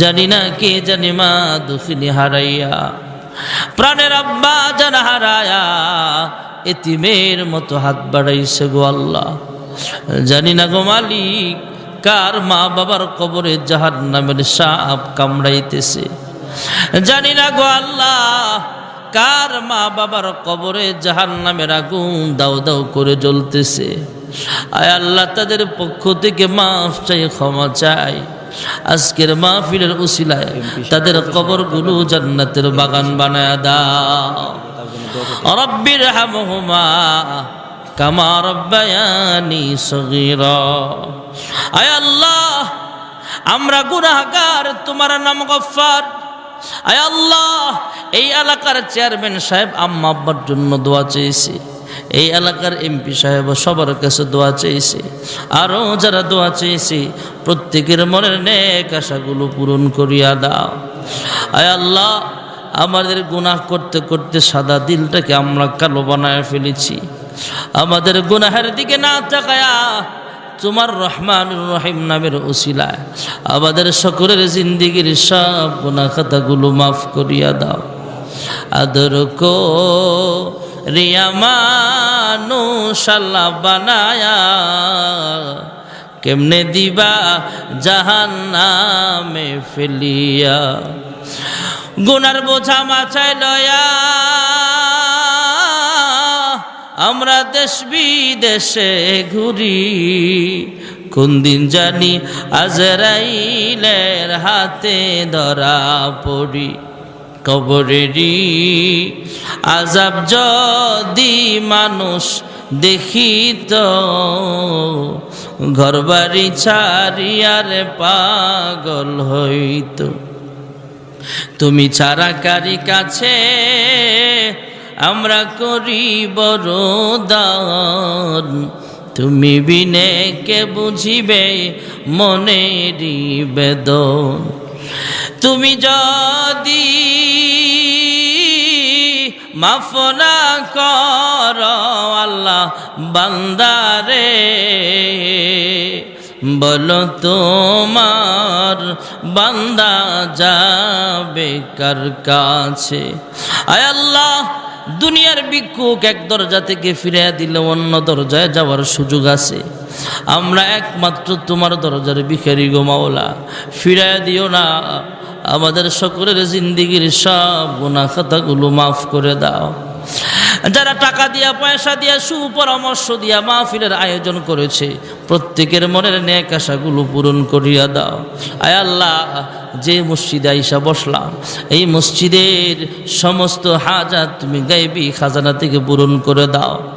জানি না কে জানি মা দুখিনী হারাইয়া। প্রাণের আব্বা জান হারায়া এতিমের মতো হাত বাড়াইছে গো আল্লাহ। জানি না গো মালিক কার মা বাবার কবরে জাহার নামের সাপ কামড়াইতেছে। জানি না গো আল্লাহ কার মা বাবার কবরে জাহার নামের আগুন দাও দাও করে জ্বলতেছে। আয় আল্লাহ তাদের পক্ষ থেকে মাফ চাই, ক্ষমা চাই। আজকের মাহফিলের উসিলায় তাদের কবরগুলো জান্নাতের বাগান বানায় দাও। রব্বির হামহুমা কামা রব্বায়ানি সগীরা। আয় আল্লাহ, আমরা গুনাহগার, তোমার নাম গফফার। আয় আল্লাহ, এই এলাকার চেয়ারম্যান সাহেব আম্মা আব্বার জন্য দোয়া চেয়েছি। এই এলাকার এমপি সাহেব সবার কাছে দোয়া চেয়েছে। আরও যারা দোয়া চেয়েছে, প্রত্যেকের মনের নেক আশাগুলো পূরণ করিয়া দাও। আয় আল্লাহ, আমাদের গুনাহ করতে করতে সাদা দিলটাকে আমরা কালো বানায় ফেলেছি। আমাদের গুনাহের দিকে না তাকায়া তোমার রহমান রহিম নামের ওসিলায় আমাদের সকলের জিন্দিগির সব গুনা খাতাগুলো মাফ করিয়া দাও। আদর কো রিয়ামানু শাল্লা বানায়া, কেমনে দিবা জাহান নামে ফেলিয়া? গুনার বোঝা মাথায় লয়া, আমরা দেশ বিদেশে ঘুরি। কোন দিন জানি আজরাইলের হাতে ধরা পড়ি। কবরেরই আজাব যদি মানুষ দেখিত, ঘরবাড়ি ছাড়িয়ারে পাগল হইত। তুমি ছাড়া কারি কাছে আমরা করি বড় দান তুমি বিনে কে বুঝিবে মনেরই বেদন। তুমি যদি মাফ না কর আল্লাহ বান্দারে, বলো তোমার বান্দা যাবে কার কাছে? আয় আল্লাহ, দুনিয়ার ভিক্ষুক এক দরজা থেকে ফিরে দিলে অন্য দরজায় যাওয়ার সুযোগ আছে। আমরা একমাত্র তোমার দরজার ভিখারি গো মাওলা। ফিরে দিও না। আমাদের সকলের জিন্দিগির সব গুণা খাতাগুলো মাফ করে দাও। যারা টাকা দিয়া, পয়সা দিয়া, সুপরামর্শ দিয়া মাহফিলের আয়োজন করেছে, প্রত্যেকের মনের নেক আশাগুলো পূরণ করিয়া দাও। আয় আল্লাহ, যে মসজিদে আইসা বসলাম, এই মসজিদের সমস্ত হাজার তুমি গাইবি খাজানা থেকে পূরণ করে দাও।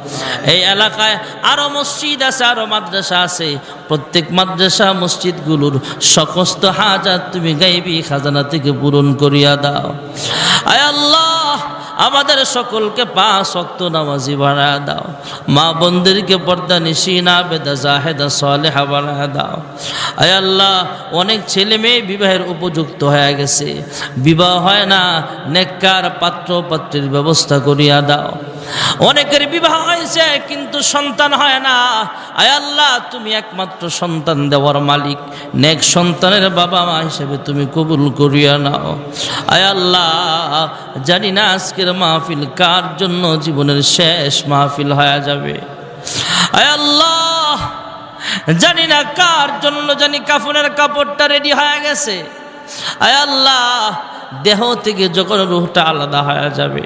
এই এলাকায় আরও মসজিদ আছে আরও মাদ্রাসা আছে। প্রত্যেক মাদ্রাসা মসজিদগুলোর সমস্ত হাজার তুমি গাইবি খাজানা থেকে পূরণ করিয়া দাও। আয় আল্লাহ, আমাদের সকলকে পাঁচ শক্ত নামাজি বানা দাও। মা বন্দিরকে পর্দা নিশিনা, বেদা জাহেদা সালেহা বানা দাও। আয় আল্লাহ, অনেক ছেলে মেয়ে বিবাহের উপযুক্ত হয়ে গেছে। বিবাহ হয় না, নেককার পাত্র পাত্রের ব্যবস্থা করিয়া দাও। অনেকের বিবাহ হয়েছে, কিন্তু সন্তান হয় না। আয় আল্লাহ, তুমি একমাত্র সন্তান দেওয়ার মালিক। নেক সন্তানের বাবা মা হিসেবে তুমি কবুল করিয়া নাও। আয় আল্লাহ, জানি না আজকের মাহফিল কার জন্য জীবনের শেষ মাহফিল হয়ে যাবে। আয় আল্লাহ, জানি না কার জন্য জানি কাফনের কাপড়টা রেডি হয়ে গেছে। আয় আল্লাহ, দেহ থেকে যখন রুহটা আলাদা হয়ে যাবে।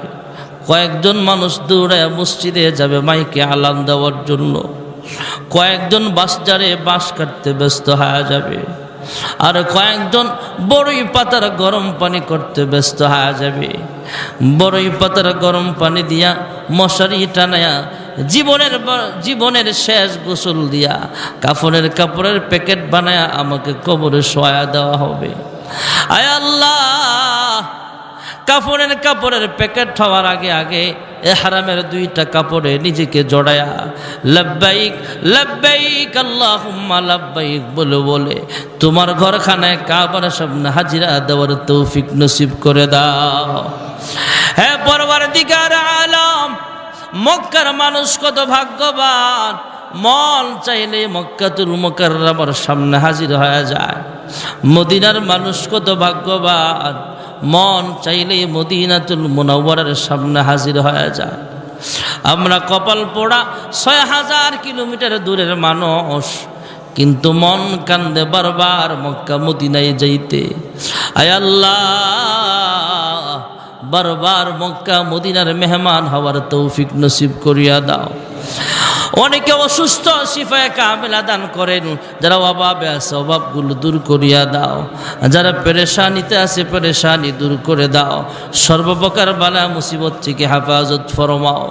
কয়েকজন মানুষ দৌড়ায় মসজিদে যাবে মাইকে আলান দেওয়ার জন্য। কয়েকজন বাসজারে বাস কাটতে ব্যস্ত হয়ে যাবে। আর কয়েকজন বড়ই পাতার গরম পানি করতে ব্যস্ত হয়ে যাবে। বড়ই পাতার গরম পানি দিয়া মশারি টানায়া জীবনের জীবনের শেষ গোসল দিয়া কাফনের কাপড়ের প্যাকেট বানায়া আমাকে কবরে শোয়া দেওয়া হবে। আয় আল্লাহ! কাপড়ের কাপড়ের প্যাকেট হওয়ার আগে আগে হারামের দুইটা কাপড়ে নিজেকে জড়ায়া, লাব্বাইক লাব্বাইক, আল্লাহুম্মা লাব্বাইক বলে বলে তোমার ঘরখানায় কাবার সামনে হাজিরা দেওয়ার তৌফিক নসিব করে দাও। হ্যাঁ পরবার দিকার আলম, মক্কার মানুষ কত ভাগ্যবান। মন চাইলে মক্কাতুল মোকাররমার সামনে হাজির হয়ে যায়। মদিনার মানুষ কত ভাগ্যবান। মন চাইলেই মদিনাতুল মুনাওয়ারের সামনে হাজির হয়ে যায় আমরা কপাল পোড়া ছয় হাজার কিলোমিটার দূরের মানুষ, কিন্তু মন কান্দে বারবার মক্কা মদিনায় যাইতে। আল্লাহ, বারবার মক্কা মদিনার মেহমান হওয়ার তৌফিক নসিব করিয়া দাও। অনেকে অসুস্থ সিফায় কামেলা দান করেন যারা অভাবে আছে অভাবগুলো দূর করিয়া দাও যারা পেরেশানিতে আছে পেরেশানি দূর করে দাও সর্বপ্রকার বালা মুসিবত থেকে হেফাজত ফরমাও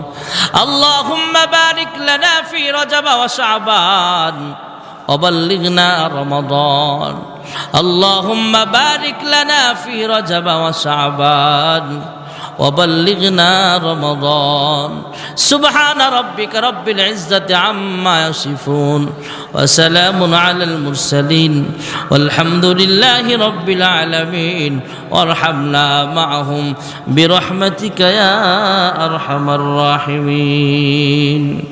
আল্লাহ বারিক লানা ফি রজব ওয়া শাবান وبلغنا رمضان اللهم بارك لنا في رجب وشعبان وبلغنا رمضان. سبحان ربك رب العزة عما يصفون وسلام على المرسلين. والحمد لله رب العالمين. وارحمنا معهم. برحمتك يا أرحم الراحمين.